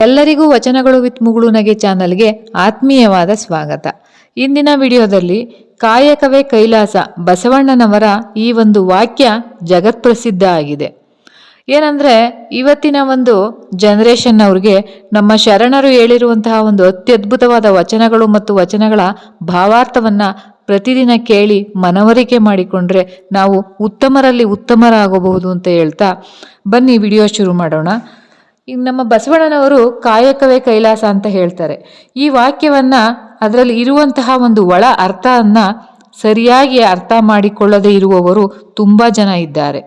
ಎಲ್ಲರಿಗೂ ವಚನಗಳು ವಿತ್ ಮುಗುಳುನಗೆ ಚಾನಲ್ಗೆ ಆತ್ಮೀಯವಾದ ಸ್ವಾಗತ. ಇಂದಿನ ವಿಡಿಯೋದಲ್ಲಿ ಕಾಯಕವೇ ಕೈಲಾಸ ಬಸವಣ್ಣನವರ ಈ ಒಂದು ವಾಕ್ಯ ಜಗತ್ಪ್ರಸಿದ್ಧ ಆಗಿದೆ. ಏನಂದ್ರೆ, ಇವತ್ತಿನ ಒಂದು ಜನರೇಷನ್ ಅವ್ರಿಗೆ ನಮ್ಮ ಶರಣರು ಹೇಳಿರುವಂತಹ ಒಂದು ಅತ್ಯದ್ಭುತವಾದ ವಚನಗಳು ಮತ್ತು ವಚನಗಳ ಭಾವಾರ್ಥವನ್ನ ಪ್ರತಿದಿನ ಕೇಳಿ ಮನವರಿಕೆ ಮಾಡಿಕೊಂಡ್ರೆ ನಾವು ಉತ್ತಮರಲ್ಲಿ ಉತ್ತಮರಾಗಬಹುದು ಅಂತ ಹೇಳ್ತಾ ಬನ್ನಿ ವಿಡಿಯೋ ಶುರು ಮಾಡೋಣ. ಈಗ ನಮ್ಮ ಬಸವಣ್ಣನವರು ಕಾಯಕವೇ ಕೈಲಾಸ ಅಂತ ಹೇಳ್ತಾರೆ. ಈ ವಾಕ್ಯವನ್ನ ಅದರಲ್ಲಿ ಇರುವಂತಹ ಒಂದು ಒಳ ಅರ್ಥವನ್ನು ಸರಿಯಾಗಿ ಅರ್ಥ ಮಾಡಿಕೊಳ್ಳದೆ ಇರುವವರು ತುಂಬ ಜನ ಇದ್ದಾರೆ.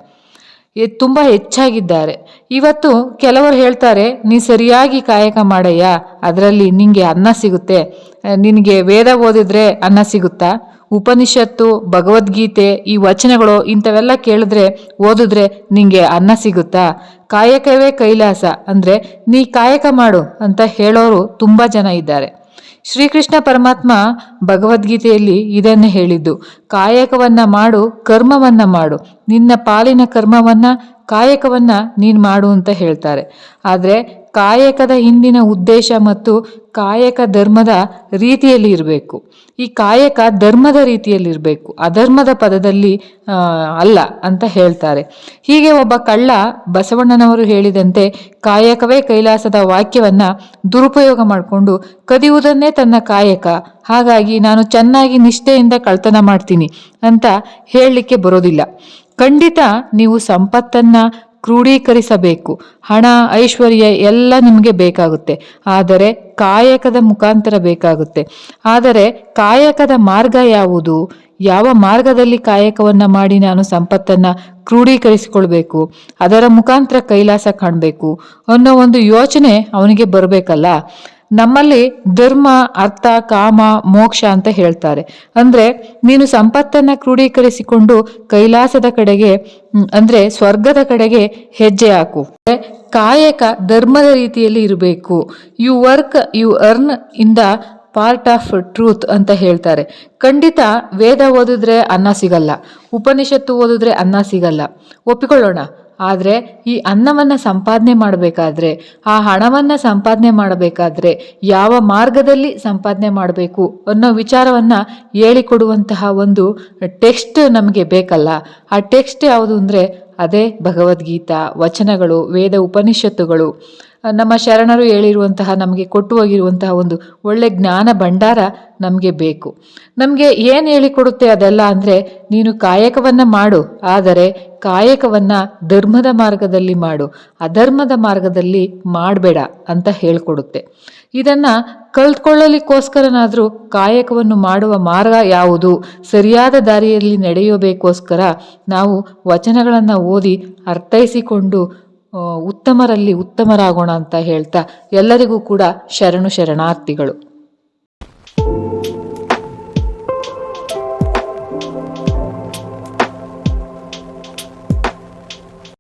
ತುಂಬ ಹೆಚ್ಚಾಗಿದ್ದಾರೆ. ಇವತ್ತು ಕೆಲವರು ಹೇಳ್ತಾರೆ, ನೀ ಸರಿಯಾಗಿ ಕಾಯಕ ಮಾಡಯ್ಯ, ಅದರಲ್ಲಿ ನಿನಗೆ ಅನ್ನ ಸಿಗುತ್ತೆ. ನಿನಗೆ ವೇದ ಓದಿದ್ರೆ ಅನ್ನ ಸಿಗುತ್ತಾ? ಉಪನಿಷತ್ತು, ಭಗವದ್ಗೀತೆ ಈ ವಚನಗಳು ಇಂಥವೆಲ್ಲ ಕೇಳಿದ್ರೆ, ಓದಿದ್ರೆ ನಿಂಗೆ ಅನ್ನ ಸಿಗುತ್ತಾ? ಕಾಯಕವೇ ಕೈಲಾಸ, ಅಂದರೆ ನೀ ಕಾಯಕ ಮಾಡು ಅಂತ ಹೇಳೋರು ತುಂಬ ಜನ ಇದ್ದಾರೆ. ಶ್ರೀಕೃಷ್ಣ ಪರಮಾತ್ಮ ಭಗವದ್ಗೀತೆಯಲ್ಲಿ ಇದನ್ನು ಹೇಳಿದ್ದು, ಕಾಯಕವನ್ನ ಮಾಡು, ಕರ್ಮವನ್ನ ಮಾಡು. ನಿನ್ನ ಪಾಲಿನ ಕರ್ಮವನ್ನ, ಕಾಯಕವನ್ನ ನೀನು ಮಾಡು ಅಂತ ಹೇಳ್ತಾರೆ. ಆದ್ರೆ ಕಾಯಕದ ಹಿಂದಿನ ಉದ್ದೇಶ ಮತ್ತು ಕಾಯಕ ಧರ್ಮದ ರೀತಿಯಲ್ಲಿ ಇರಬೇಕು. ಈ ಕಾಯಕ ಧರ್ಮದ ರೀತಿಯಲ್ಲಿರಬೇಕು ಅಧರ್ಮದ ಪದದಲ್ಲಿ ಅಲ್ಲ ಅಂತ ಹೇಳ್ತಾರೆ. ಹೀಗೆ ಒಬ್ಬ ಕಳ್ಳ ಬಸವಣ್ಣನವರು ಹೇಳಿದಂತೆ ಕಾಯಕವೇ ಕೈಲಾಸದ ವಾಕ್ಯವನ್ನು ದುರುಪಯೋಗ ಮಾಡಿಕೊಂಡು ಕದಿಯುವುದನ್ನೇ ತನ್ನ ಕಾಯಕ. ಹಾಗಾಗಿ ನಾನು ಚೆನ್ನಾಗಿ ನಿಷ್ಠೆಯಿಂದ ಕಳ್ತನ ಮಾಡ್ತೀನಿ ಅಂತ ಹೇಳಲಿಕ್ಕೆ ಬರೋದಿಲ್ಲ. ಖಂಡಿತ ನೀವು ಸಂಪತ್ತನ್ನ ಕ್ರೋಢೀಕರಿಸಬೇಕು ಹಣ, ಐಶ್ವರ್ಯ ಎಲ್ಲ ನಿಮಗೆ ಬೇಕಾಗುತ್ತೆ. ಆದರೆ ಕಾಯಕದ ಮುಖಾಂತರ ಬೇಕಾಗುತ್ತೆ. ಆದರೆ ಕಾಯಕದ ಮಾರ್ಗ ಯಾವುದು? ಯಾವ ಮಾರ್ಗದಲ್ಲಿ ಕಾಯಕವನ್ನು ಮಾಡಿ ನಾನು ಸಂಪತ್ತನ್ನು ಕ್ರೋಢೀಕರಿಸಿಕೊಳ್ಬೇಕು ಅದರ ಮುಖಾಂತರ ಕೈಲಾಸ ಕಾಣಬೇಕು ಅನ್ನೋ ಒಂದು ಯೋಚನೆ ಅವನಿಗೆ ಬರಬೇಕಲ್ಲ. ನಮ್ಮಲ್ಲಿ ಧರ್ಮ, ಅರ್ಥ, ಕಾಮ, ಮೋಕ್ಷ ಅಂತ ಹೇಳ್ತಾರೆ. ಅಂದ್ರೆ ನೀನು ಸಂಪತ್ತನ್ನ ಕ್ರೋಢೀಕರಿಸಿಕೊಂಡು ಕೈಲಾಸದ ಕಡೆಗೆ ಅಂದ್ರೆ ಸ್ವರ್ಗದ ಕಡೆಗೆ ಹೆಜ್ಜೆ ಹಾಕು. ಕಾಯಕ ಧರ್ಮದ ರೀತಿಯಲ್ಲಿ ಇರಬೇಕು. ಯು ವರ್ಕ್ ಯು ಅರ್ನ್ ಇಂದ ಪಾರ್ಟ್ ಆಫ್ ಟ್ರೂತ್ ಅಂತ ಹೇಳ್ತಾರೆ. ಖಂಡಿತ ವೇದ ಓದಿದ್ರೆ ಅನ್ನ ಸಿಗಲ್ಲ. ಉಪನಿಷತ್ತು ಓದಿದ್ರೆ ಅನ್ನ ಸಿಗಲ್ಲ. ಒಪ್ಪಿಕೊಳ್ಳೋಣ. ಆದರೆ ಈ ಅನ್ನವನ್ನು ಸಂಪಾದನೆ ಮಾಡಬೇಕಾದ್ರೆ, ಆ ಹಣವನ್ನು ಸಂಪಾದನೆ ಮಾಡಬೇಕಾದ್ರೆ ಯಾವ ಮಾರ್ಗದಲ್ಲಿ ಸಂಪಾದನೆ ಮಾಡಬೇಕು ಅನ್ನೋ ವಿಚಾರವನ್ನು ಹೇಳಿಕೊಡುವಂತಹ ಒಂದು ಟೆಕ್ಸ್ಟ್ ನಮಗೆ ಬೇಕಲ್ಲ. ಆ ಟೆಕ್ಸ್ಟ್ ಯಾವುದು ಅಂದರೆ ಅದೇ ಭಗವದ್ಗೀತಾ, ವಚನಗಳು, ವೇದ ಉಪನಿಷತ್ತುಗಳು. ನಮ್ಮ ಶರಣರು ಹೇಳಿರುವಂತಹ, ನಮಗೆ ಕೊಟ್ಟು ಹೋಗಿರುವಂತಹ ಒಂದು ಒಳ್ಳೆ ಜ್ಞಾನ ಭಂಡಾರ ನಮಗೆ ಬೇಕು. ನಮಗೆ ಏನು ಹೇಳಿಕೊಡುತ್ತೆ ಅದೆಲ್ಲ ಅಂದರೆ, ನೀನು ಕಾಯಕವನ್ನು ಮಾಡು, ಆದರೆ ಕಾಯಕವನ್ನು ಧರ್ಮದ ಮಾರ್ಗದಲ್ಲಿ ಮಾಡು. ಅಧರ್ಮದ ಮಾರ್ಗದಲ್ಲಿ ಮಾಡಬೇಡ ಅಂತ ಹೇಳ್ಕೊಡುತ್ತೆ. ಇದನ್ನು ಕಲ್ತ್ಕೊಳ್ಳಲಿಕ್ಕೋಸ್ಕರನಾದರೂ ಕಾಯಕವನ್ನು ಮಾಡುವ ಮಾರ್ಗ ಯಾವುದು? ಸರಿಯಾದ ದಾರಿಯಲ್ಲಿ ನಡೆಯಬೇಕೋಸ್ಕರ ನಾವು ವಚನಗಳನ್ನು ಓದಿ ಅರ್ಥೈಸಿಕೊಂಡು ಉತ್ತಮರಲ್ಲಿ ಉತ್ತಮರಾಗೋಣ ಅಂತ ಹೇಳ್ತಾ ಎಲ್ಲರಿಗೂ ಕೂಡ ಶರಣು ಶರಣಾರ್ಥಿಗಳು.